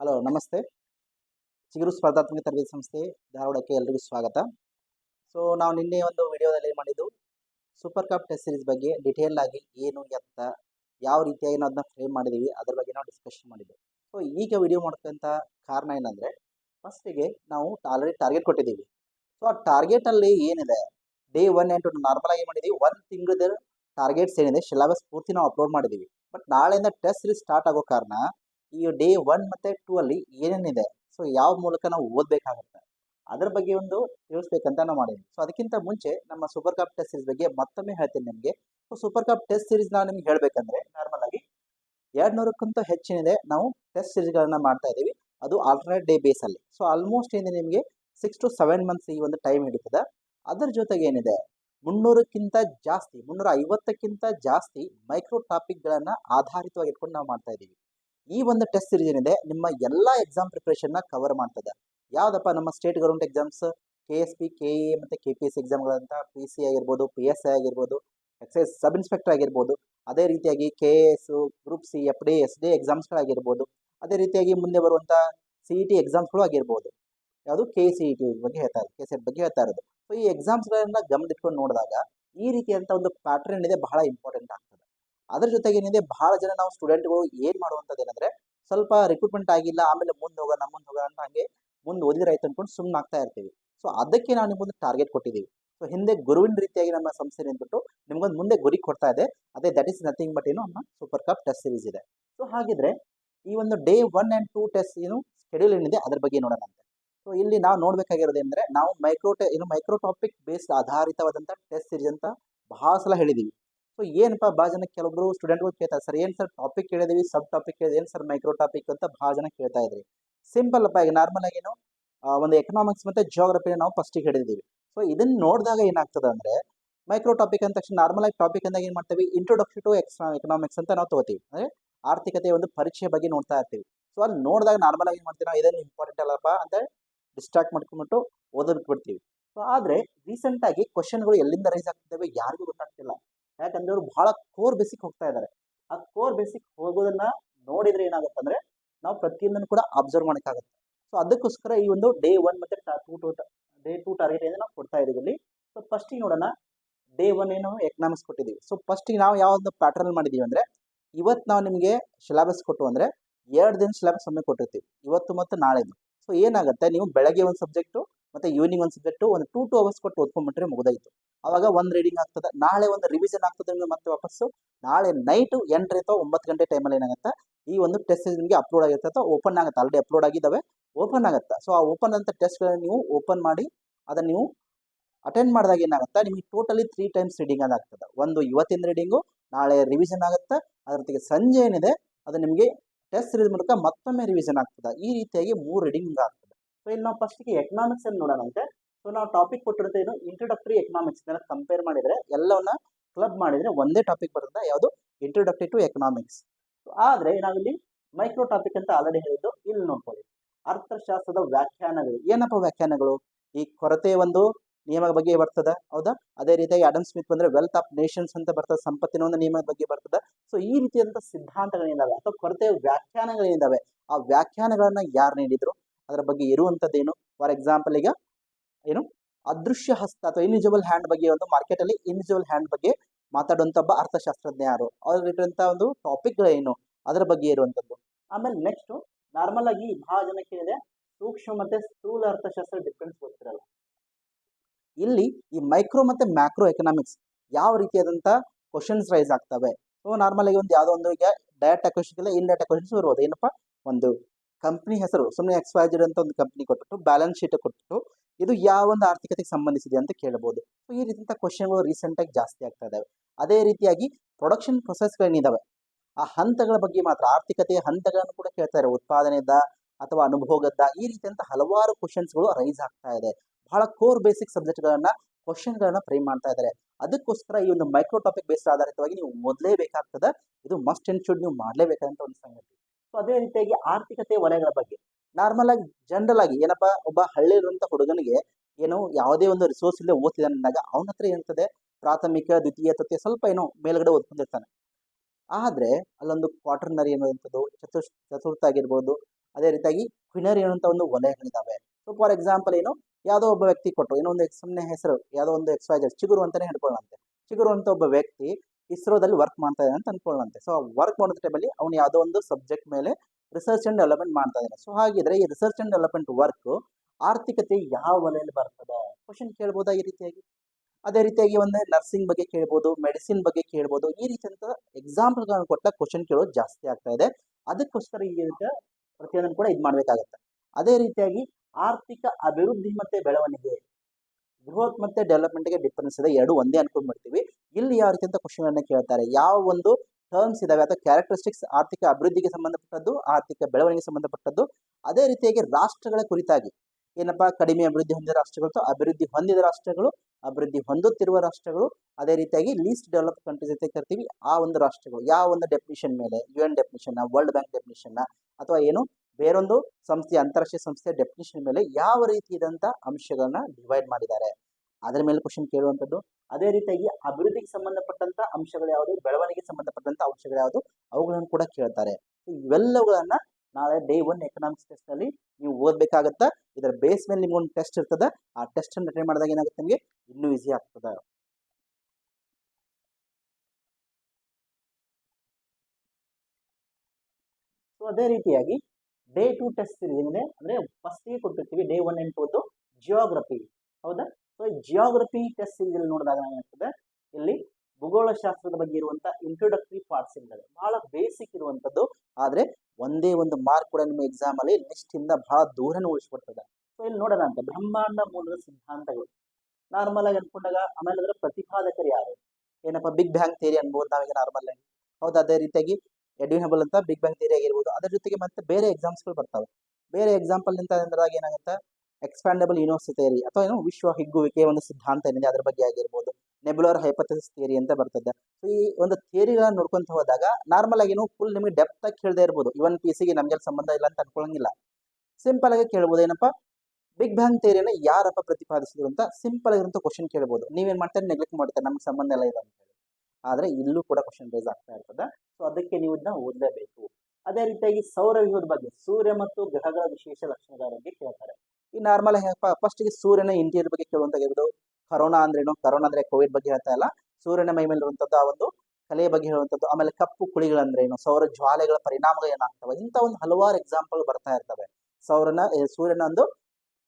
Hello, ನಮಸ್ತೆ. ಚಿಗುರು ಸ್ಪರ್ಧಾತ್ಮಕ ತರಬೇತಿ ಸಂಸ್ಥೆ, ಧಾರವಾಡಕ್ಕೆ ಎಲ್ರಿಗೂ ಸ್ವಾಗತ. ಸೊ ನಾವು ನಿನ್ನೆ ಒಂದು ವಿಡಿಯೋದಲ್ಲಿ ಏನು ಮಾಡಿದ್ದು? ಸೂಪರ್ ಕಪ್ ಟೆಸ್ಟ್ ಸೀರೀಸ್ ಬಗ್ಗೆ ಡಿಟೇಲ್ ಆಗಿ ಏನು, ಎತ್ತ, ಯಾವ ರೀತಿಯಾಗಿ ನಾವು ಅದನ್ನ ಫ್ರೇಮ್ ಮಾಡಿದ್ದೀವಿ, ಅದ್ರ ಬಗ್ಗೆ ನಾವು ಡಿಸ್ಕಷನ್ ಮಾಡಿದ್ವಿ ಸೊ ಈಗ ವಿಡಿಯೋ ಮಾಡ್ತಕ್ಕಂಥ ಕಾರಣ ಏನಂದರೆ ಫಸ್ಟಿಗೆ ನಾವು ಆಲ್ರೆಡಿ ಟಾರ್ಗೆಟ್ ಕೊಟ್ಟಿದ್ದೀವಿ. ಸೊ ಆ ಟಾರ್ಗೆಟಲ್ಲಿ ಏನಿದೆ? Day one and two normal ಆಗಿ ಮಾಡಿದ್ದೀವಿ. ಒಂದು ತಿಂಗಳದ ಟಾರ್ಗೆಟ್ಸ್ ಏನಿದೆ ಸಿಲೆಬಸ್ ಪೂರ್ತಿ ನಾವು ಅಪ್ಲೋಡ್ ಮಾಡಿದ್ದೀವಿ. ಬಟ್ ನಾಳೆಯಿಂದ ಟೆಸ್ಟ್ ಸೀರೀಸ್ ಸ್ಟಾರ್ಟ್ ಆಗೋ ಕಾರಣ ಈ ಡೇ ಒನ್ ಮತ್ತು ಟೂ ಅಲ್ಲಿ ಏನೇನಿದೆ ಸೊ ಯಾವ ಮೂಲಕ ನಾವು ಓದಬೇಕಾಗುತ್ತೆ, ಅದ್ರ ಬಗ್ಗೆ ಒಂದು ತಿಳಿಸ್ಬೇಕಂತ ನಾವು ಮಾಡಿದ್ವಿ ಸೊ ಅದಕ್ಕಿಂತ ಮುಂಚೆ ನಮ್ಮ ಸೂಪರ್ ಕಪ್ ಟೆಸ್ಟ್ ಸೀರೀಸ್ ಬಗ್ಗೆ ಮತ್ತೊಮ್ಮೆ ಹೇಳ್ತೀನಿ ನಿಮಗೆ. So super cup test series ನಾವು ನಿಮ್ಗೆ ಹೇಳಬೇಕಂದ್ರೆ ನಾರ್ಮಲ್ ಆಗಿ ಎರಡು ನೂರಕ್ಕಿಂತ ಹೆಚ್ಚಿನಿದೆ ನಾವು ಟೆಸ್ಟ್ ಸೀರೀಸ್ಗಳನ್ನ ಮಾಡ್ತಾ ಇದ್ದೀವಿ. ಅದು ಆಲ್ಟರ್ನೇಟ್ ಡೇ ಬೇಸಲ್ಲಿ ಸೊ ಆಲ್ಮೋಸ್ಟ್ ಏನಿದೆ ನಿಮಗೆ ಸಿಕ್ಸ್ ಟು ಸೆವೆನ್ ಮಂತ್ಸ್ ಈ ಒಂದು ಟೈಮ್ ಹಿಡಿತದೆ. ಅದರ ಜೊತೆಗೆ ಏನಿದೆ, ಮುನ್ನೂರಕ್ಕಿಂತ ಜಾಸ್ತಿ ಮುನ್ನೂರ ಐವತ್ತಕ್ಕಿಂತ ಜಾಸ್ತಿ ಮೈಕ್ರೋ ಟಾಪಿಕ್ಗಳನ್ನು ಆಧಾರಿತವಾಗಿ ಇಟ್ಕೊಂಡು ನಾವು ಮಾಡ್ತಾ ಇದ್ದೀವಿ. ಈ ಒಂದು ಟೆಸ್ಟ್ ಸೀರೀಸ್ ಏನಿದೆ, ನಿಮ್ಮ ಎಲ್ಲ ಎಕ್ಸಾಮ್ ಪ್ರಿಪ್ರೇಷನ್ನ ಕವರ್ ಮಾಡ್ತದೆ. ಯಾವುದಪ್ಪ ನಮ್ಮ state government exams K S P K A ಮತ್ತು ಕೆ ಪಿ ಎಸ್ ಎಕ್ಸಾಮ್ಗಳಂತ ಪಿ ಸಿ ಆಗಿರ್ಬೋದು ಪಿ ಎಸ್ ಐ ಆಗಿರ್ಬೋದು ಎಕ್ಸೈಸ್ ಸಬ್ ಇನ್ಸ್ಪೆಕ್ಟರ್ ಆಗಿರ್ಬೋದು, ಅದೇ ರೀತಿಯಾಗಿ K A S group C F D S D ಎಕ್ಸಾಮ್ಸ್ಗಳಾಗಿರ್ಬೋದು ಅದೇ ರೀತಿಯಾಗಿ ಮುಂದೆ ಬರುವಂಥ ಸಿ ಇ ಟಿ ಎಕ್ಸಾಮ್ಸ್ಗಳು ಆಗಿರ್ಬೋದು. ಯಾವುದು? ಕೆ ಸಿ ಇ ಟಿ ಬಗ್ಗೆ ಹೇಳ್ತಾ ಕೆ ಸೆಟ್ ಬಗ್ಗೆ ಹೇಳ್ತಾ ಇರೋದು. ಸೊ ಈ ಎಕ್ಸಾಮ್ಸ್ಗಳನ್ನ ಗಮನಿಟ್ಕೊಂಡು ನೋಡಿದಾಗ ಈ ರೀತಿಯಾದಂಥ ಒಂದು ಪ್ಯಾಟ್ರನ್ ಇದೆ ಬಹಳ ಇಂಪಾರ್ಟೆಂಟ್ ಆಗ್ತದೆ ಅದ್ರ ಜೊತೆಗೆ ಏನಿದೆ, ಬಹಳ ಜನ ನಾವು ಸ್ಟೂಡೆಂಟ್ಗಳು ಏನು ಮಾಡುವಂಥದ್ದು ಏನಂದ್ರೆ, ಸ್ವಲ್ಪ ರಿಕ್ರೂಟ್ಮೆಂಟ್ ಆಗಿಲ್ಲ, ಆಮೇಲೆ ಮುಂದೆ ಹೋಗೋಣ ಮುಂದೆ ಹೋಗೋಣ ಅಂತ ಹಂಗೆ ಮುಂದೆ ಓದಿದ್ರೆ ಆಯ್ತು ಅನ್ಕೊಂಡು ಸುಮ್ಮನೆ ಆಗ್ತಾ ಇರ್ತೀವಿ. ಸೊ ಅದಕ್ಕೆ ನಾವು ನಿಮ್ಗೊಂದು ಟಾರ್ಗೆಟ್ ಕೊಟ್ಟಿದ್ದೀವಿ. ಸೊ ಹಿಂದೆ ಗುರುವಿನ ರೀತಿಯಾಗಿ ನಮ್ಮ ಸಂಸ್ಥೆ ನಿಂತ್ಬಿಟ್ಟು ನಿಮ್ಗೊಂದು ಮುಂದೆ ಗುರಿ ಕೊಡ್ತಾ ಇದೆ. ಅದೇ ದಟ್ ಈಸ್ ನಥಿಂಗ್ ಬಟ್ ಏನು ನಮ್ಮ ಸೂಪರ್ ಕಪ್ ಟೆಸ್ಟ್ ಸೀರೀಸ್ ಇದೆ. ಸೊ ಹಾಗಿದ್ರೆ ಈ ಒಂದು day one and two test ಏನು ಶೆಡ್ಯೂಲ್ ಏನಿದೆ, ಅದ್ರ ಬಗ್ಗೆ ನೋಡೋಣ ಅಂತ. ಸೊ ಇಲ್ಲಿ ನಾವು ನೋಡ್ಬೇಕಾಗಿರೋದು ಏನಂದ್ರೆ, ನಾವು ಮೈಕ್ರೋ ಟೆ ಏನು ಮೈಕ್ರೋ ಟಾಪಿಕ್ ಬೇಸ್ಡ್ ಆಧಾರಿತವಾದಂಥ ಟೆಸ್ಟ್ ಸೀರೀಸ್ ಅಂತ ಬಹಳ ಸಲ ಹೇಳಿದ್ದೀವಿ ಸೊ ಏನಪ್ಪ ಭಾಳ ಜನ ಕೆಲವೊಬ್ರು ಸ್ಟೂಡೆಂಟ್ಗಳು ಕೇಳ್ತಾರೆ, ಸರ್, ಏನು ಸರ್ ಟಾಪಿಕ್ ಕೇಳಿದೀವಿ? ಸಬ್ ಟಾಪಿಕ್ ಕೇಳಿದೆ ಏನು ಸರ್ ಮೈಕ್ರೋ ಟಾಪಿಕ್ ಅಂತ ಭಾಳ ಜನ ಕೇಳ್ತಾ ಇದ್ರಿ. ಸಿಂಪಲ್ ಅಪ್ಪ, ಈಗ ನಾರ್ಮಲ್ ಆಗಿ ಒಂದು ಎಕನಾಮಿಕ್ಸ್ ಮತ್ತು ಜಿಯೋಗ್ರಫಿನ ನಾವು ಫಸ್ಟಿಗೆ ಹಿಡಿದಿದ್ದೀವಿ ಸೊ ಇದನ್ನ ನೋಡಿದಾಗ ಏನಾಗ್ತದೆ ಅಂದರೆ ಮೈಕ್ರೋ ಟಾಪಿಕ್ ಅಂದ ತಕ್ಷಣ ನಾರ್ಮಲ್ ಆಗಿ ಟಾಪಿಕ್ ಅಂದಾಗ ಏನು ಮಾಡ್ತೀವಿ? ಇಂಟ್ರೊಡಕ್ಷನ್ ಟು ಎಕ್ಸ್ ಎಕನಾಮಿಕ್ಸ್ ಅಂತ ನಾವು ತಗೋತೀವಿ. ಅಂದರೆ ಆರ್ಥಿಕತೆ ಒಂದು ಪರಿಚಯ ಬಗ್ಗೆ ನೋಡ್ತಾ ಇರ್ತೀವಿ. ಸೊ ಅಲ್ಲಿ ನೋಡಿದಾಗ ನಾರ್ಮಲ್ ಆಗಿ ಏನು ಮಾಡ್ತೀವಿ ನಾವು ಇದೇನು ಇಂಪಾರ್ಟೆಂಟ್ ಅಲ್ಲಪ್ಪ ಅಂತ ಡಿಸ್ಟ್ರಾಕ್ಟ್ ಮಾಡ್ಕೊಂಡ್ಬಿಟ್ಟು ಓದೋದಕ್ಕೆ ಬಿಡ್ತೀವಿ. ಸೊ ಆದರೆ ರೀಸೆಂಟಾಗಿ ಕ್ವಶನ್ಗಳು ಎಲ್ಲಿಂದ ರೈಸ್ ಆಗ್ತಿದ್ದಾವೆ? ಯಾರಿಗೂ ಗೊತ್ತಾಗ್ತಿಲ್ಲ. ಯಾಕಂದ್ರೆ ಅವರು ಬಹಳ ಕೋರ್ ಬೇಸಿಕ್ ಹೋಗ್ತಾ ಇದ್ದಾರೆ ಆ ಕೋರ್ ಬೇಸಿಕ್ ಹೋಗೋದನ್ನ ನೋಡಿದ್ರೆ ಏನಾಗುತ್ತೆ ಅಂದ್ರೆ ನಾವು ಪ್ರತಿಯೊಂದನ್ನು ಕೂಡ ಅಬ್ಸರ್ವ್ ಮಾಡೋಕ್ಕಾಗುತ್ತೆ. ಸೊ ಅದಕ್ಕೋಸ್ಕರ ಈ ಒಂದು ಡೇ ಒನ್ ಮತ್ತೆ two to day two target ಏನು ನಾವು ಕೊಡ್ತಾ ಇದೀವಿ ಇಲ್ಲಿ. ಸೊ ಫಸ್ಟಿಗೆ ನೋಡೋಣ ಡೇ ಒನ್ ಏನು ಎಕನಾಮಿಕ್ಸ್ ಕೊಟ್ಟಿದ್ದೀವಿ ಸೊ ಫಸ್ಟಿಗೆ ನಾವು ಯಾವ್ದು ಪ್ಯಾಟರ್ನ್ ಮಾಡಿದ್ದೀವಿ ಅಂದ್ರೆ, ಇವತ್ತು ನಾವು ನಿಮಗೆ ಸಿಲೆಬಸ್ ಕೊಟ್ಟು ಅಂದ್ರೆ, ಎರಡು ದಿನ ಸಿಲೆಬಸ್ ಒಮ್ಮೆ ಕೊಟ್ಟಿರ್ತೀವಿ. ಇವತ್ತು ಮತ್ತು ನಾಳೆದು. ಸೊ ಏನಾಗುತ್ತೆ, ನೀವು ಬೆಳಗ್ಗೆ ಒಂದು ಸಬ್ಜೆಕ್ಟು ಮತ್ತೆ ಈವ್ನಿಂಗ್ ಒಂದು ಸಬ್ಜೆಕ್ಟು ಒಂದು ಟೂ ಟು ಅವರ್ಸ್ ಕೊಟ್ಟು ಓದ್ಕೊಂಡ್ಬಿಟ್ರೆ ಮುಗಿದಾಯ್ತು. ಅವಾಗ ಒಂದು ರೀಡಿಂಗ್ ಆಗ್ತದೆ, ನಾಳೆ ಒಂದು ರಿವಿಷನ್ ಆಗ್ತದೆ ನಿಮಗೆ ಮತ್ತೆ ವಾಪಸ್ಸು ನಾಳೆ ನೈಟು ಎಂಟರಿಂದ ಒಂಬತ್ತು ಗಂಟೆ ಟೈಮಲ್ಲಿ ಏನಾಗುತ್ತೆ? ಈ ಒಂದು ಟೆಸ್ಟ್ ನಿಮಗೆ ಅಪ್ಲೋಡ್ ಆಗಿರುತ್ತೆ ಅಥವಾ ಓಪನ್ ಆಗುತ್ತೆ ಆಲ್ರೆಡಿ ಅಪ್ಲೋಡ್ ಆಗಿದ್ದಾವೆ ಓಪನ್ ಆಗುತ್ತೆ? ಸೊ ಆ ಓಪನ್ ಅಂತ ಟೆಸ್ಟ್ಗಳನ್ನ ನೀವು ಓಪನ್ ಮಾಡಿ, ಅದನ್ನು ನೀವು ಅಟೆಂಡ್ ಮಾಡಿದಾಗ ಏನಾಗುತ್ತೆ? ನಿಮಗೆ ಟೋಟಲಿ ತ್ರೀ ಟೈಮ್ಸ್ ರೀಡಿಂಗ್ ಅದಾಗ್ತದೆ ಒಂದು ಇವತ್ತಿನ ರೀಡಿಂಗು ನಾಳೆ ರಿವಿಷನ್ ಆಗುತ್ತೆ? ಅದರ ಜೊತೆಗೆ ಸಂಜೆ ಏನಿದೆ, ಅದು ನಿಮಗೆ ಟೆಸ್ಟ್ ಸೀರೀಸ್ ಮೂಲಕ ಮತ್ತೊಮ್ಮೆ ರಿವಿಷನ್ ಆಗ್ತದೆ. ಈ ರೀತಿಯಾಗಿ ಮೂರು ರೀಡಿಂಗ್ ಆಗ್ತದೆ ಸೊ ಇಲ್ಲಿ ನಾವು ಫಸ್ಟಿಗೆ ಎಕನಾಮಿಕ್ಸ್ ಅನ್ನು ನೋಡೋಣಂತೆ ಸೊ ನಾವು ಟಾಪಿಕ್ ಕೊಟ್ಟಿರುತ್ತೆ ಏನು ಇಂಟ್ರೊಡಕ್ಟರಿ ಎಕನಾಮಿಕ್ಸ್ ಕಂಪೇರ್ ಮಾಡಿದರೆ ಎಲ್ಲವನ್ನ ಕ್ಲಬ್ ಮಾಡಿದರೆ ಒಂದೇ ಟಾಪಿಕ್ ಬರುತ್ತೆ ಯಾವುದು? ಇಂಟ್ರೊಡಕ್ಟರಿ ಟು ಎಕನಾಮಿಕ್ಸ್ ಆದರೆ ನಾವಿಲ್ಲಿ ಮೈಕ್ರೋ ಟಾಪಿಕ್ ಅಂತ ಆಲ್ರೆಡಿ ಹೇಳಿದ್ದು ಇಲ್ಲಿ ನೋಡ್ಕೊಳ್ಳಿ. ಅರ್ಥಶಾಸ್ತ್ರದ ವ್ಯಾಖ್ಯಾನಗಳು. ಏನಪ್ಪ ವ್ಯಾಖ್ಯಾನಗಳು? ಈ ಕೊರತೆ ಒಂದು ನಿಯಮದ ಬಗ್ಗೆ ಬರ್ತದೆ? ಹೌದಾ? ಅದೇ ರೀತಿಯಾಗಿ ಅಡಮ್ ಸ್ಮಿತ್ ಬಂದ್ರೆ ವೆಲ್ತ್ ಆಫ್ ನೇಷನ್ಸ್ ಅಂತ ಬರ್ತದೆ, ಸಂಪತ್ತಿನ ಒಂದು ನಿಯಮದ ಬಗ್ಗೆ ಬರ್ತದೆ. ಸೊ ಈ ರೀತಿಯಂತ ಸಿದ್ಧಾಂತಗಳೇನಿದಾವೆ? ಅಥವಾ ಕೊರತೆಯ ವ್ಯಾಖ್ಯಾನಗಳೇನಿದಾವೆ? ಆ ವ್ಯಾಖ್ಯಾನಗಳನ್ನ ಯಾರು ನೀಡಿದ್ರು? ಅದರ ಬಗ್ಗೆ ಇರುವಂಥದ್ದೇನು ಫಾರ್ ಎಕ್ಸಾಂಪಲ್ ಈಗ ಏನು? ಅದೃಶ್ಯ ಹಸ್ತ ಅಥವಾ ಇನ್ವಿಜಿಬಲ್ ಹ್ಯಾಂಡ್ ಬಗ್ಗೆ ಒಂದು ಮಾರ್ಕೆಟಲ್ಲಿ ಇನ್ವಿಜಿಬಲ್ ಹ್ಯಾಂಡ್ ಬಗ್ಗೆ ಮಾತಾಡುವಂಥ ಒಬ್ಬ ಅರ್ಥಶಾಸ್ತ್ರಜ್ಞ ಯಾರು? ಅವ್ರಿಗಿರುವಂಥ ಒಂದು ಟಾಪಿಕ್ಗಳೇನು ಅದರ ಬಗ್ಗೆ ಇರುವಂಥದ್ದು ಆಮೇಲೆ ನೆಕ್ಸ್ಟ್ ನಾರ್ಮಲ್ ಆಗಿ ಬಹಳ ಜನಕ್ಕೆ ಇದೆ ಸೂಕ್ಷ್ಮ ಮತ್ತು ಸ್ಥೂಲ ಅರ್ಥಶಾಸ್ತ್ರ ಡಿಫ್ರೆನ್ಸ್ ಗೊತ್ತಿರಲ್ಲ. ಇಲ್ಲಿ ಈ ಮೈಕ್ರೋ ಮತ್ತೆ ಮ್ಯಾಕ್ರೋ ಎಕನಾಮಿಕ್ಸ್ ಯಾವ ರೀತಿಯಾದಂಥ ಕ್ವಶನ್ಸ್ ರೈಸ್ ಆಗ್ತವೆ. ಸೊ ನಾರ್ಮಲ್ ಆಗಿ ಒಂದು ಯಾವುದೋ ಒಂದು ಈಗ ಡೈರೆಕ್ಟ್ ಕ್ವಶನ್ಸ್ ಇಲ್ಲ ಡೈರೆಕ್ಟ್ ಕ್ವಶನ್ಸ್ ಬರ್ಬೋದು. ಏನಪ್ಪ? ಒಂದು ಕಂಪ್ನಿ ಹೆಸರು ಸುಮ್ಮನೆ ಎಕ್ಸ್ವೈಜೆಡ್ ಅಂತ ಒಂದು ಕಂಪ್ನಿ ಕೊಟ್ಬಿಟ್ಟು ಬ್ಯಾಲೆನ್ಸ್ ಶೀಟ್ ಕೊಟ್ಬಿಟ್ಟು ಇದು ಯಾವ ಒಂದು ಆರ್ಥಿಕತೆಗೆ ಸಂಬಂಧಿಸಿದೆ ಅಂತ ಕೇಳಬಹುದು ಸೊ ಈ ರೀತಿಯಂಥ ಕ್ವಶನ್ಗಳು ರೀಸೆಂಟಾಗಿ ಜಾಸ್ತಿ ಆಗ್ತಾ ಇದ್ದಾವೆ ಅದೇ ರೀತಿಯಾಗಿ ಪ್ರೊಡಕ್ಷನ್ ಪ್ರೊಸೆಸ್ಗಳೇನಿದಾವೆ ಆ ಹಂತಗಳ ಬಗ್ಗೆ ಮಾತ್ರ, ಆರ್ಥಿಕತೆಯ ಹಂತಗಳನ್ನು ಕೂಡ ಕೇಳ್ತಾರೆ ಉತ್ಪಾದನೆದ ಅಥವಾ ಅನುಭೋಗದ ಈ ರೀತಿಯಂಥ ಹಲವಾರು ಕ್ವಶನ್ಸ್ಗಳು ರೈಸ್ ಆಗ್ತಾ ಇದೆ. ಬಹಳ ಕೋರ್ ಬೇಸಿಕ್ ಸಬ್ಜೆಕ್ಟ್ಗಳನ್ನ ಕ್ವಶನ್ಗಳನ್ನ ಫ್ರೇಮ್ ಮಾಡ್ತಾ ಇದ್ದಾರೆ ಅದಕ್ಕೋಸ್ಕರ ಈ ಒಂದು ಮೈಕ್ರೋ ಟಾಪಿಕ್ ಬೇಸ್ಡ್ ಆಧಾರಿತವಾಗಿ ನೀವು ಮೊದಲೇ ಬೇಕಾಗ್ತದೆ, ಇದು ಮಸ್ಟ್ ಅಂಡ್ ನೀವು ಮಾಡಲೇಬೇಕಂತ ಒಂದು ಸಂಗತಿ. ಸೊ ಅದೇ ರೀತಿಯಾಗಿ ಆರ್ಥಿಕತೆ ವಲಯಗಳ ಬಗ್ಗೆ. ನಾರ್ಮಲ್ ಆಗಿ ಜನರಲ್ ಆಗಿ, ಏನಪ್ಪ, ಒಬ್ಬ ಹಳ್ಳಿರುವಂಥ ಹುಡುಗನಿಗೆ ಏನು ಯಾವುದೇ ಒಂದು ರಿಸೋರ್ಸ್ ಇಲ್ಲದೆ ಓದ್ತಿದ್ದಾನೆ ಅಂದಾಗ ಅವನ ಹತ್ರ ಏನಿರ್ತದೆ ಪ್ರಾಥಮಿಕ, ದ್ವಿತೀಯ, ತೃತೀಯ ಸ್ವಲ್ಪ ಏನೋ ಮೇಲ್ಗಡೆ ಓದ್ಕೊಂಡಿರ್ತಾನೆ. ಆದರೆ ಅಲ್ಲೊಂದು ಕ್ವಾಟರ್ನರಿ ಅನ್ನೋದಂಥದ್ದು ಚತುರ್, ಚತುರ್ಥ ಆಗಿರ್ಬೋದು, ಅದೇ ರೀತಿಯಾಗಿ ಕ್ವಿನರ್ ಅನ್ನುವಂಥ ಒಂದು ವಲಯಗಳಿದ್ದಾವೆ. ಸೊ ಫಾರ್ ಎಕ್ಸಾಂಪಲ್ ಏನು ಯಾವುದೋ ಒಬ್ಬ ವ್ಯಕ್ತಿ ಕೊಟ್ಟು ಏನೋ ಒಂದು ಸುಮ್ಮನೆ ಹೆಸರು, ಯಾವುದೋ ಒಂದು ಎಕ್ಸ್ ಜೆಡ್ ಚಿಗುರು ಅಂತಾನೆ ಹೇಳ್ಕೊಳ್ಳಂತೆ ಚಿಗುರು ಅಂತ ಒಬ್ಬ ವ್ಯಕ್ತಿ ಇಸ್ರೋದಲ್ಲಿ ವರ್ಕ್ ಮಾಡ್ತಾ ಇದ್ದಾನೆ ಅಂತ ಅನ್ಕೊಳ್ಳಂತೆ ಸೊ ವರ್ಕ್ ಮಾಡಿದ ಟೈಮಲ್ಲಿ ಅವನು ಯಾವುದೋ ಒಂದು ಸಬ್ಜೆಕ್ಟ್ ಮೇಲೆ ರಿಸರ್ಚ್ ಅಂಡ್ ಡೆವಲಪ್ಮೆಂಟ್ ಮಾಡ್ತಾ ಇದ್ದಾನೆ ಸೊ ಹಾಗಿದ್ರೆ ಈ ರಿಸರ್ಚ್ ಅಂಡ್ ಡೆವಲಪ್ಮೆಂಟ್ ವರ್ಕ್ ಆರ್ಥಿಕತೆ ಯಾವ ವಲಯಲ್ಲಿ ಬರ್ತದೆ? ಕ್ವಶನ್ ಕೇಳ್ಬೋದಾ ಈ ರೀತಿಯಾಗಿ? ಅದೇ ರೀತಿಯಾಗಿ ಒಂದು ನರ್ಸಿಂಗ್ ಬಗ್ಗೆ ಕೇಳ್ಬೋದು ಮೆಡಿಸಿನ್ ಬಗ್ಗೆ ಕೇಳ್ಬೋದು, ಈ ರೀತಿಯಂತ ಎಕ್ಸಾಂಪಲ್ಗಳನ್ನು ಕೊಟ್ಟ ಕ್ವಶನ್ ಕೇಳೋದು ಜಾಸ್ತಿ ಆಗ್ತಾ ಇದೆ. ಅದಕ್ಕೋಸ್ಕರ ಈ ರೀತಿಯ ಪ್ರತಿಯೊಂದನ್ನು ಕೂಡ ಇದು ಮಾಡಬೇಕಾಗತ್ತೆ. ಅದೇ ರೀತಿಯಾಗಿ ಆರ್ಥಿಕ ಅಭಿವೃದ್ಧಿ ಮತ್ತೆ ಬೆಳವಣಿಗೆ ಗ್ರೋತ್ ಮತ್ತೆ ಡೆವಲಪ್ಮೆಂಟ್ಗೆ ಡಿಫರೆನ್ಸ್ ಇದೆ. ಎರಡು ಒಂದೇ ಅನ್ಕೊಂಡ್ಬಿಡ್ತೀವಿ. ಇಲ್ಲಿ ಯಾವ ರೀತಿಯಂತ ಕ್ವಶನ್ ಕೇಳ್ತಾರೆ. ಯಾವ ಒಂದು ಟರ್ಮ್ಸ್ ಇದಾವೆ ಅಥವಾ ಕ್ಯಾರೆಕ್ಟರಿಸ್ಟಿಕ್ಸ್ ಆರ್ಥಿಕ ಅಭಿವೃದ್ಧಿಗೆ ಸಂಬಂಧಪಟ್ಟದ್ದು, ಆರ್ಥಿಕ ಬೆಳವಣಿಗೆಗೆ ಸಂಬಂಧಪಟ್ಟದ್ದು, ಅದೇ ರೀತಿಯಾಗಿ ರಾಷ್ಟ್ರಗಳ ಕುರಿತಾಗಿ. ಏನಪ್ಪಾ? ಕಡಿಮೆ ಅಭಿವೃದ್ಧಿ ಹೊಂದಿದ ರಾಷ್ಟ್ರಗಳು ಅಥವಾ ಅಭಿವೃದ್ಧಿ ಹೊಂದಿದ ರಾಷ್ಟ್ರಗಳು, ಅಭಿವೃದ್ಧಿ ಹೊಂದುತ್ತಿರುವ ರಾಷ್ಟ್ರಗಳು, ಅದೇ ರೀತಿಯಾಗಿ ಲೀಸ್ಟ್ ಡೆವಲಪ್ ಕಂಟ್ರೀಸ್ ಅಂತ ಕರಿತೀವಿ. ಆ ಒಂದು ರಾಷ್ಟ್ರಗಳು, ಯಾವ ಒಂದು ಡೆಫಿನಿಷನ್ ಮೇಲೆ U N definition World Bank definition ಅಥವಾ ಏನು? ಬೇರೊಂದು ಸಂಸ್ಥೆ, ಅಂತಾರಾಷ್ಟ್ರೀಯ ಸಂಸ್ಥೆಯ ಡೆಫಿನಿಷನ್ ಮೇಲೆ ಯಾವ ರೀತಿಯಾದಂಥ ಅಂಶಗಳನ್ನ ಡಿವೈಡ್ ಮಾಡಿದ್ದಾರೆ. ಅದರ ಮೇಲೆ ಕ್ವಶನ್ ಕೇಳುವಂಥದ್ದು ಅದೇ ರೀತಿಯಾಗಿ ಅಭಿವೃದ್ಧಿಗೆ ಸಂಬಂಧಪಟ್ಟಂತ ಅಂಶಗಳು ಯಾವುದು ಬೆಳವಣಿಗೆ ಸಂಬಂಧಪಟ್ಟಂತ ಅಂಶಗಳು ಯಾವುದು, ಅವುಗಳನ್ನು ಕೂಡ ಕೇಳ್ತಾರೆ. ಇವೆಲ್ಲವುಗಳನ್ನ ನಾಳೆ ಡೇ ಒನ್ ಎಕನಾಮಿಕ್ಸ್ ಟೆಸ್ಟ್ ಅಲ್ಲಿ ನೀವು ಓದ್ಬೇಕಾಗತ್ತ. ಇದರ ಬೇಸ್ ಮೇಲೆ ನಿಮ್ಗೆ ಒಂದು ಟೆಸ್ಟ್ ಇರ್ತದೆ. ಆ ಟೆಸ್ಟ್ ಅನ್ನು ಅಟೆಂಡ್ ಮಾಡಿದಾಗ ಏನಾಗುತ್ತೆ ನಿಮಗೆ? ಇನ್ನೂ ಈಸಿ ಆಗ್ತದೆ. ಸೊ ಅದೇ ರೀತಿಯಾಗಿ ಡೇ ಟು ಟೆಸ್ಟ್ ಇದೆ ಅಂದ್ರೆ ಫಸ್ಟಿಗೆ ಕೊಟ್ಟಿರ್ತೀವಿ day one and two geography ಹೌದಾ? ಸೊ ಜಿಯೋಗ್ರಫಿ ಟೆಸ್ಟ್ ಅಲ್ಲಿ ನೋಡಿದಾಗ ಏನಾಗ್ತದೆ ಇಲ್ಲಿ ಭೂಗೋಳಶಾಸ್ತ್ರದ ಬಗ್ಗೆ ಇರುವಂತ ಇಂಟ್ರೊಡಕ್ಟರಿ ಪಾರ್ಟ್ಸ್ ಇರ್ತದೆ ಬಹಳ ಬೇಸಿಕ್ ಇರುವಂತದ್ದು. ಆದ್ರೆ ಒಂದೇ ಒಂದು ಮಾರ್ಕ್ ಕೂಡ ನಿಮ್ಮ ಎಕ್ಸಾಮ್ ಅಲ್ಲಿ ಲಿಸ್ಟ್ ಇಂದ ಬಹಳ ದೂರನ ಉಳಿಸ್ಬಿಡ್ತದೆ ಸೊ ಇಲ್ಲಿ ನೋಡೋಣ ಅಂತ. ಬ್ರಹ್ಮಾಂಡ ಮೂಲದ ಸಿದ್ಧಾಂತಗಳು. ನಾರ್ಮಲ್ ಆಗಿ ಅನ್ಕೊಂಡಾಗ ಆಮೇಲೆ ಅದರ ಪ್ರತಿಪಾದಕರು ಯಾರು? ಏನಪ್ಪ ಬಿಗ್ ಬ್ಯಾಂಗ್ ಥಿಯರಿ ಅನ್ಬೋದು, ನಾವೀಗ ನಾರ್ಮಲ್ ಆಗಿ. ಹೌದು, ಅದೇ ರೀತಿಯಾಗಿ ಎಡ್ವಿನ್ ಅಂತ ಬಿಗ್ ಬ್ಯಾಂಗ್ ಥಿಯರಿ ಆಗಿರ್ಬೋದು. ಅದ್ರ ಜೊತೆಗೆ ಮತ್ತೆ ಬೇರೆ ಎಕ್ಸಾಮ್ಸ್ಗಳು ಬರ್ತಾವೆ. ಬೇರೆ ಎಕ್ಸಾಂಪಲ್ ನಿಂತ ಏನಾಗುತ್ತೆ? ಎಕ್ಸ್ಪ್ಯಾಂಡಬಲ್ ಯೂನಿವರ್ಸ್ ಥಿಯರಿ ಅಥವಾ ಏನು ವಿಶ್ವ ಹಿಗ್ಗುವಿಕೆ ಒಂದು ಸಿದ್ಧಾಂತ ಏನಿದೆ, ಅದ್ರ ಬಗ್ಗೆ ಆಗಿರ್ಬೋದು. ನೆಬುಲರ್ ಹೈಪಥಸಿಸ್ ಥಿಯರಿ ಅಂತ ಬರ್ತದೆ. ಸೊ ಈ ಒಂದು ಥಿಯರಿಗಳನ್ನ ನೋಡ್ಕೊಂತ ಹೋದಾಗ ನಾರ್ಮಲ್ ಆಗಿ ಫುಲ್ ನಿಮಗೆ ಡೆಪ್ತ್ ಆಗಿ ಕೇಳದೇ ಇರ್ಬೋದು. ಇವನ್ ಪಿ ಸಿಗೆ ನಮ್ಗೆ ಸಂಬಂಧ ಇಲ್ಲ ಅಂತ ಅನ್ಕೊಳ್ಳಂಗಿಲ್ಲ ಸಿಂಪಲ್ ಆಗಿ ಕೇಳ್ಬೋದು ಏನಪ್ಪ? ಬಿಗ್ ಬ್ಯಾಂಗ್ ಥಿಯರಿನ ಯಾರಪ್ಪ ಪ್ರತಿಪಾದಿಸಿದ್ರು ಅಂತ ಸಿಂಪಲ್ ಆಗಿರುವಂತ ಕ್ವಶನ್ ಕೇಳ್ಬೋದು. ನೀವೇನ್ ಮಾಡ್ತಾರೆ? ನೆಗ್ಲೆಕ್ಟ್ ಮಾಡ್ತಾರೆ ನಮ್ಗೆ ಸಂಬಂಧ ಇಲ್ಲ ಇದೆ ಅಂತ ಹೇಳಿ. ಆದ್ರೆ ಇಲ್ಲೂ ಕೂಡ ಕ್ವಶನ್ ರೇಸ್ ಆಗ್ತಾ ಇರ್ತದೆ. ಸೊ ಅದಕ್ಕೆ ನೀವು ಇದನ್ನ ಓದಲೇಬೇಕು. ಅದೇ ರೀತಿಯಾಗಿ ಸೌರವ್ಯೂಹದ ಬಗ್ಗೆ, ಸೂರ್ಯ ಮತ್ತು ಗ್ರಹಗಳ ವಿಶೇಷ ಲಕ್ಷಣಗಳ ಬಗ್ಗೆ ಕೇಳ್ತಾರೆ. ಈ ನಾರ್ಮಲ್ ಫಸ್ಟ್ಗೆ ಸೂರ್ಯನ ಇಂಟೀರಿಯರ್ ಬಗ್ಗೆ ಕೇಳುವಂತಾಗಿರ್ಬೋದು ಕರೋನಾ ಅಂದ್ರೇನು ಕರೋನಾ ಅಂದ್ರೆ ಕೋವಿಡ್ ಬಗ್ಗೆ ಹೇಳ್ತಾ ಇಲ್ಲ. ಸೂರ್ಯನ ಮೈ ಮೇಲೆ ಆ ಒಂದು ಕಲೆಯ ಬಗ್ಗೆ ಹೇಳುವಂಥದ್ದು ಆಮೇಲೆ ಕಪ್ಪು ಕುಳಿಗಳಂದ್ರೇನು ಸೌರ ಜ್ವಾಲೆಗಳ ಪರಿಣಾಮಗಳು ಏನಾಗ್ತವೆ? ಇಂಥ ಒಂದು ಹಲವಾರು ಎಕ್ಸಾಂಪಲ್ ಬರ್ತಾ ಇರ್ತವೆ. ಸೌರನ ಸೂರ್ಯನ ಒಂದು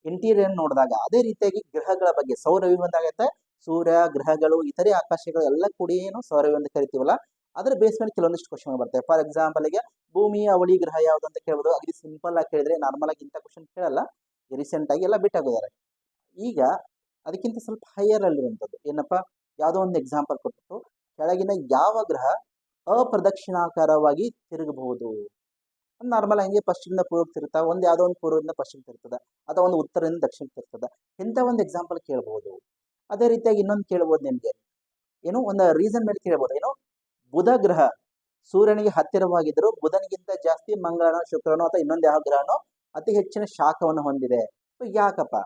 ಇಂಟೀರಿಯರ್ ನೋಡಿದಾಗ ಅದೇ ರೀತಿಯಾಗಿ ಗ್ರಹಗಳ ಬಗ್ಗೆ ಸೌರವ್ಯೂಹ ಅಂದಾಗೈತೆ ಸೂರ್ಯ, ಗ್ರಹಗಳು, ಇತರೆ ಆಕಾಶಗಳು ಎಲ್ಲ ಕೂಡ ಏನು ಸೌರವ್ಯೂಹ ಅಂತ ಕರಿತೀವಲ್ಲ? ಅದ್ರ ಬೇಸ್ ಮೇಲೆ ಕೆಲವೊಂದಿಷ್ಟು ಕ್ವಶನ್ ಬರ್ತವೆ. ಫಾರ್ ಎಕ್ಸಾಂಪಲ್ಗೆ ಭೂಮಿಯ ಅವಳಿ ಗ್ರಹ ಯಾವುದು ಅಂತ ಕೇಳ್ಬೋದು. ಅಗದಿ ಸಿಂಪಲ್ ಆಗಿ ಕೇಳಿದ್ರೆ ನಾರ್ಮಲ್ ಆಗಿ ಇಂಥ ಕ್ವಶನ್ ಕೇಳಲ್ಲ. ರೀಸೆಂಟ್ ಆಗಿ ಎಲ್ಲ ಬಿಟ್ಟಾಗಿದ್ದಾರೆ. ಈಗ ಅದಕ್ಕಿಂತ ಸ್ವಲ್ಪ ಹೈಯರ್ ಅಲ್ಲಿರುವಂಥದ್ದು ಏನಪ್ಪ? ಯಾವುದೋ ಒಂದು ಎಕ್ಸಾಂಪಲ್ ಕೊಟ್ಟು ಕೆಳಗಿನ ಯಾವ ಗ್ರಹ ಅಪ್ರದಕ್ಷಿಣಾಕಾರವಾಗಿ ತಿರುಗಬಹುದು? ನಾರ್ಮಲ್ ಹಂಗೆ ಪಶ್ಚಿಮದಿಂದ ಪೂರ್ವಕ್ಕೆ ತಿರುತ್ತಾ ಒಂದು ಯಾವುದೋ ಒಂದು ಪೂರ್ವದಿಂದ ಪಶ್ಚಿಮ ತಿರ್ತದೆ ಅಥವಾ ಒಂದು ಉತ್ತರದಿಂದ ದಕ್ಷಿಣ ತಿರ್ತದೆ ಇಂಥ ಒಂದು ಎಕ್ಸಾಂಪಲ್ ಕೇಳ್ಬೋದು. ಅದೇ ರೀತಿಯಾಗಿ ಇನ್ನೊಂದು ಕೇಳ್ಬೋದು ನಿಮಗೆ. ಏನು? ಒಂದು ರೀಸನ್ ಮೇಲೆ ಕೇಳ್ಬೋದು. ಏನು? ಬುಧ ಗ್ರಹ ಸೂರ್ಯನಿಗೆ ಹತ್ತಿರವಾಗಿದ್ದರೂ ಬುಧನಿಗಿಂತ ಜಾಸ್ತಿ ಮಂಗಳನೋ, ಶುಕ್ರನೋ ಅಥವಾ ಇನ್ನೊಂದು ಯಾವ ಗ್ರಹನೋ ಅತಿ ಹೆಚ್ಚಿನ ಶಾಖವನ್ನು ಹೊಂದಿದೆ. ಸೊ ಯಾಕಪ್ಪ?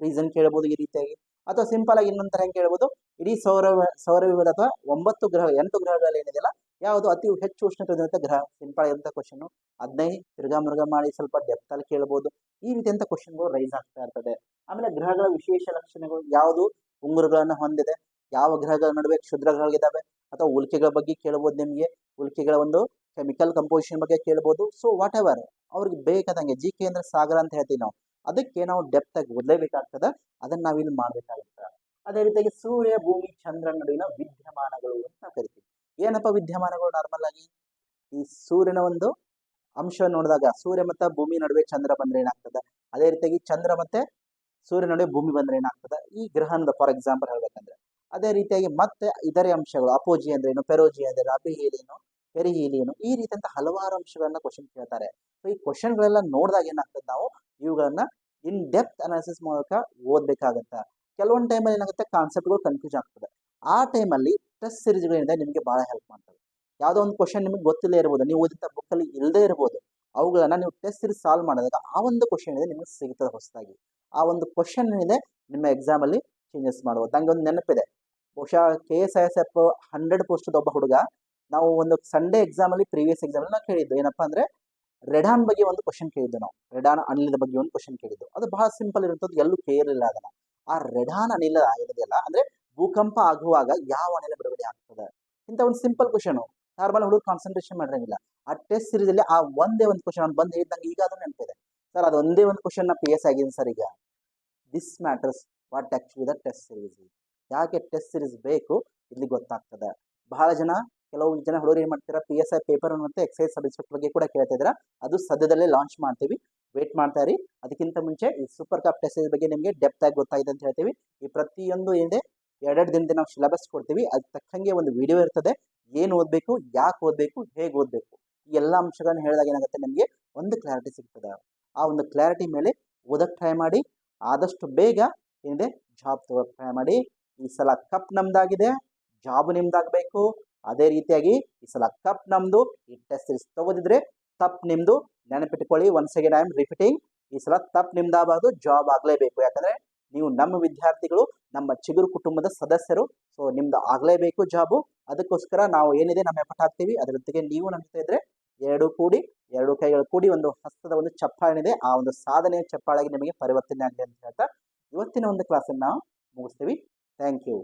ರೀಸನ್ ಕೇಳ್ಬೋದು ಈ ರೀತಿಯಾಗಿ. ಅಥವಾ ಸಿಂಪಲ್ ಆಗಿ ಇನ್ನೊಂದು ತರ ಹೆಂಗ್ ಕೇಳ್ಬೋದು? ಇಡೀ ಸೌರ ಸೌರವ್ಯೂಹದ ಅಥವಾ ಒಂಬತ್ತು ಗ್ರಹ, ಎಂಟು ಗ್ರಹಗಳಲ್ಲಿ ಏನಿದೆಯಲ್ಲ, ಯಾವುದು ಅತಿ ಹೆಚ್ಚು ಉಷ್ಣತೆ ಗ್ರಹ? ಸಿಂಪಲ್ ಆಗಿರುವಂಥ ಕ್ವಶನ್ ಹದಿನೈದು ತಿರ್ಗಾ ಮೃಗ ಮಾಡಿ ಸ್ವಲ್ಪ ಡೆಪ್ತ್ ಅಲ್ಲಿ ಕೇಳ್ಬೋದು. ಈ ರೀತಿಯಂತ ಕ್ವಶನ್ಗಳು ರೈಸ್ ಆಗ್ತಾ ಇರ್ತದೆ. ಆಮೇಲೆ ಗ್ರಹಗಳ ವಿಶೇಷ ಲಕ್ಷಣಗಳು ಯಾವುದು? ಉಂಗುರುಗಳನ್ನು ಹೊಂದಿದೆ. ಯಾವ ಗ್ರಹಗಳ ನಡುವೆ ಕ್ಷುದ್ರ ಗ್ರಹಗಳಿದ್ದಾವೆ ಅಥವಾ ಉಲ್ಕೆಗಳ ಬಗ್ಗೆ ಕೇಳ್ಬೋದು ನಿಮಗೆ? ಉಲ್ಕೆಗಳ ಒಂದು ಕೆಮಿಕಲ್ ಕಂಪೋಸಿಷನ್ ಬಗ್ಗೆ ಕೇಳ್ಬೋದು. ಸೊ ವಾಟ್ ಎವರ್ ಅವ್ರಿಗೆ ಬೇಕಾದಂಗೆ ಜಿ ಕೆ ಅಂದ್ರೆ ಸಾಗರ ಅಂತ ಹೇಳ್ತೀವಿ ನಾವು. ಅದಕ್ಕೆ ನಾವು ಡೆಪ್ತ್ ಆಗಿ ಓದಲೇಬೇಕಾಗ್ತದೆ. ಅದನ್ನ ನಾವಿಲ್ಲಿ ಮಾಡ್ಬೇಕಾಗುತ್ತೆ. ಅದೇ ರೀತಿಯಾಗಿ ಸೂರ್ಯ, ಭೂಮಿ, ಚಂದ್ರ ನಡುವಿನ ವಿದ್ಯಮಾನಗಳು ಅಂತ ನಾವು ಕರಿತೀವಿ. ಏನಪ್ಪ ವಿದ್ಯಮಾನಗಳು ನಾರ್ಮಲ್ ಆಗಿ? ಈ ಸೂರ್ಯನ ಒಂದು ಅಂಶ ನೋಡಿದಾಗ ಸೂರ್ಯ ಮತ್ತು ಭೂಮಿ ನಡುವೆ ಚಂದ್ರ ಬಂದ್ರೆ ಏನಾಗ್ತದೆ? ಅದೇ ರೀತಿಯಾಗಿ ಚಂದ್ರ ಮತ್ತೆ ಸೂರ್ಯ ನಡುವೆ ಭೂಮಿ ಬಂದ್ರೆ ಏನಾಗ್ತದೆ? ಈ ಗ್ರಹಣದ ಫಾರ್ ಎಕ್ಸಾಂಪಲ್ ಹೇಳ್ಬೇಕಂದ್ರೆ. ಅದೇ ರೀತಿಯಾಗಿ ಮತ್ತೆ ಇತರೆ ಅಂಶಗಳು ಅಪೋಜಿ ಅಂದ್ರೆ ಏನು? ಪೆರೋಜಿ ಅಂದ್ರೆ ಅಬಿಹೀಲಿ ಏನು ಪೆರಿಹೀಲಿ ಏನು ಈ ರೀತಿಯಂತ ಹಲವಾರು ಅಂಶಗಳನ್ನ ಕ್ವಶನ್ ಕೇಳ್ತಾರೆ. ಸೊ ಈ ಕ್ವಶನ್ಗಳೆಲ್ಲ ನೋಡಿದಾಗ ಏನಾಗ್ತದೆ ನಾವು ಇವುಗಳನ್ನ ಇನ್ ಡೆಪ್ತ್ ಅನಾಲಿಸಿಸ್ ಮೂಲಕ ಓದ್ಬೇಕಾಗತ್ತೆ. ಕೆಲವೊಂದು ಟೈಮಲ್ಲಿ ಏನಾಗುತ್ತೆ ಕಾನ್ಸೆಪ್ಟ್ಗಳು ಕನ್ಫ್ಯೂಸ್ ಆಗ್ತದೆ. ಆ ಟೈಮಲ್ಲಿ ಟೆಸ್ಟ್ ಸಿರೀಸ್ಗಳಿಂದ ನಿಮಗೆ ಬಹಳ ಹೆಲ್ಪ್ ಮಾಡ್ತವೆ. ಯಾವುದೋ ಒಂದು ಕ್ವಶನ್ ನಿಮಗೆ ಗೊತ್ತಿಲ್ಲ ಇರ್ಬೋದು, ನೀವು ಓದಿದ ಬುಕ್ಕಲ್ಲಿ ಇಲ್ಲದೇ ಇರ್ಬೋದು, ಅವುಗಳನ್ನ ನೀವು ಟೆಸ್ಟ್ ಸಿರೀಸ್ ಸಾಲ್ವ್ ಮಾಡಿದಾಗ ಆ ಒಂದು ಕ್ವಶನ್ ಇದೆ ನಿಮಗೆ ಸಿಗ್ತದೆ ಹೊಸದಾಗಿ. ಆ ಒಂದು ಕ್ವಶನ್ ಇದೆ, ನಿಮ್ಮ ಎಕ್ಸಾಮಲ್ಲಿ ಚೇಂಜಸ್ ಮಾಡ್ಬೋದು ನಂಗೆ ಒಂದು ನೆನಪಿದೆ. ಬಹುಶಃ K S I S F hundred post ಒಬ್ಬ ಹುಡುಗ ನಾವು ಒಂದು ಸಂಡೇ ಎಕ್ಸಾಮಲ್ಲಿ ಪ್ರೀವಿಯಸ್ ಎಕ್ಸಾಮಲ್ಲಿ ನಾವು ಕೇಳಿದ್ದು. ಏನಪ್ಪ ಅಂದರೆ ರೆಡಾನ್ ಬಗ್ಗೆ ಒಂದು ಕ್ವಶನ್ ಕೇಳಿದ್ದು ನಾವು. ರೆಡಾನ್ ಅನಿಲದ ಬಗ್ಗೆ ಒಂದು ಕ್ವಶನ್ ಕೇಳಿದ್ದು. ಅದು ಬಹಳ ಸಿಂಪಲ್ ಇರುತ್ತದೆ ಎಲ್ಲೂ ಕೇಳಿಲ್ಲ ಅದನ್ನು. ಆ ರೆಡಾನ್ ಅನಿಲ ಇರೋದಿಲ್ಲ ಅಂದರೆ ಭೂಕಂಪ ಆಗುವಾಗ ಯಾವ ಅನಿಲ ಬಿಡುಗಡೆ ಆಗ್ತದೆ? ಇಂಥ ಒಂದು ಸಿಂಪಲ್ ಕ್ವಶನು ನಾರ್ಮಲ್ ಹುಡುಗರು ಕಾನ್ಸಂಟ್ರೇಷನ್ ಮಾಡಿರಂಗಿಲ್ಲ. ಆ ಟೆಸ್ಟ್ ಸೀರೀಸ್ ಅಲ್ಲಿ ಆ ಒಂದೇ ಒಂದು ಕ್ವಶನ್ ಅವ್ನು ಬಂದು ಹೇಳಿದಂಗೆ ಈಗ ಅದು ನೆನಪಿದೆ. ಸರ್, ಅದು ಒಂದೇ ಒಂದು ಕ್ವಶನ್ ನಾ ಪಿ ಎಸ್ ಆಗಿದೆ ಸರ್ ಈಗ. This matters what actually the test series ಯಾಕೆ ಟೆಸ್ಟ್ ಸೀರೀಸ್ ಬೇಕು? ಇಲ್ಲಿ ಗೊತ್ತಾಗ್ತದೆ. ಬಹಳ ಜನ ಕೆಲವು ಜನ ಹುಡುಗರು ಏನು ಮಾಡ್ತೀರಾ ಪಿ ಎಸ್ ಐ ಪೇಪರ್ ಮತ್ತೆ ಎಕ್ಸೈಸ್ ಸಬ್ ಇನ್ಸ್ಪೆಕ್ಟರ್ ಬಗ್ಗೆ ಕೂಡ ಕೇಳ್ತಾ ಇದ್ರ ಅದು ಸದ್ಯದಲ್ಲೇ ಲಾಂಚ್ ಮಾಡ್ತೀವಿ. ವೇಟ್ ಮಾಡ್ತಾ ಇರಿ. ಅದಕ್ಕಿಂತ ಮುಂಚೆ ಈ ಸೂಪರ್ ಕಪ್ ಟೆಸ್ಟ್ ಬಗ್ಗೆ ನಿಮಗೆ ಡೆಪ್ತ್ ಆಗಿ ಗೊತ್ತಾಗಿದೆ ಅಂತ ಹೇಳ್ತೀವಿ. ಈ ಪ್ರತಿಯೊಂದು ಏನಿದೆ ಎರಡೆರಡು ದಿನದ ನಾವು ಸಿಲೆಬಸ್ ಕೊಡ್ತೀವಿ. ಅದು ತಕ್ಕಂಗೆ ಒಂದು ವಿಡಿಯೋ ಇರ್ತದೆ. ಏನು ಓದಬೇಕು, ಯಾಕೆ ಓದಬೇಕು, ಹೇಗೆ ಓದಬೇಕು. ಈ ಎಲ್ಲ ಅಂಶಗಳನ್ನ ಹೇಳಿದಾಗ ಏನಾಗುತ್ತೆ ನಿಮಗೆ ಒಂದು ಕ್ಲಾರಿಟಿ ಸಿಗ್ತದೆ. ಆ ಒಂದು ಕ್ಲಾರಿಟಿ ಮೇಲೆ ಓದಕ್ಕೆ ಟ್ರೈ ಮಾಡಿ. ಆದಷ್ಟು ಬೇಗ ಏನಿದೆ ಜಾಬ್ ತಗೋಕ್ ಟ್ರೈ ಮಾಡಿ. ಈ ಸಲ ಕಪ್ ನಮ್ದಾಗಿದೆ. ಜಾಬ್ ನಿಮ್ದಾಗಬೇಕು. ಅದೇ ರೀತಿಯಾಗಿ ಈ ಸಲ ಕಪ್ ನಮ್ದು ಈ ಟೆಸ್ಟ್ ಸೀರೀಸ್ ತಗೋದಿದ್ರೆ ತಪ್ ನಿಮ್ದು ನೆನಪಿಟ್ಕೊಳ್ಳಿ once again I am repeating ಈ ಸಲ ತಪ್ ನಿಮ್ದಾಗಬಾರ್ದು ಜಾಬ್ ಆಗಲೇಬೇಕು. ಯಾಕಂದ್ರೆ ನೀವು ನಮ್ಮ ವಿದ್ಯಾರ್ಥಿಗಳು, ನಮ್ಮ ಚಿಗುರು ಕುಟುಂಬದ ಸದಸ್ಯರು ಸೊ ನಿಮ್ದು ಆಗಲೇಬೇಕು ಜಾಬು ಅದಕ್ಕೋಸ್ಕರ ನಾವು ಏನಿದೆ ನಮ್ಮ ಎಫರ್ಟ್ ಹಾಕ್ತೀವಿ. ಅದ್ರ ಜೊತೆಗೆ ನೀವು ನಮ್ಮ ಜೊತೆ ಇದ್ರೆ ಎರಡು ಕೂಡಿ, ಎರಡು ಕೈಗಳು ಕೂಡಿ ಒಂದು ಹಸ್ತದ ಒಂದು ಚಪ್ಪಾಳೆ ಏನಿದೆ ಆ ಒಂದು ಸಾಧನೆಯ ಚಪ್ಪಾಳಾಗಿ ನಿಮಗೆ ಪರಿವರ್ತನೆ ಆಗಲಿ ಅಂತ ಹೇಳ್ತಾ ಇವತ್ತಿನ ಒಂದು ಕ್ಲಾಸನ್ನು ನಾವು ಮುಗಿಸ್ತೀವಿ. Thank you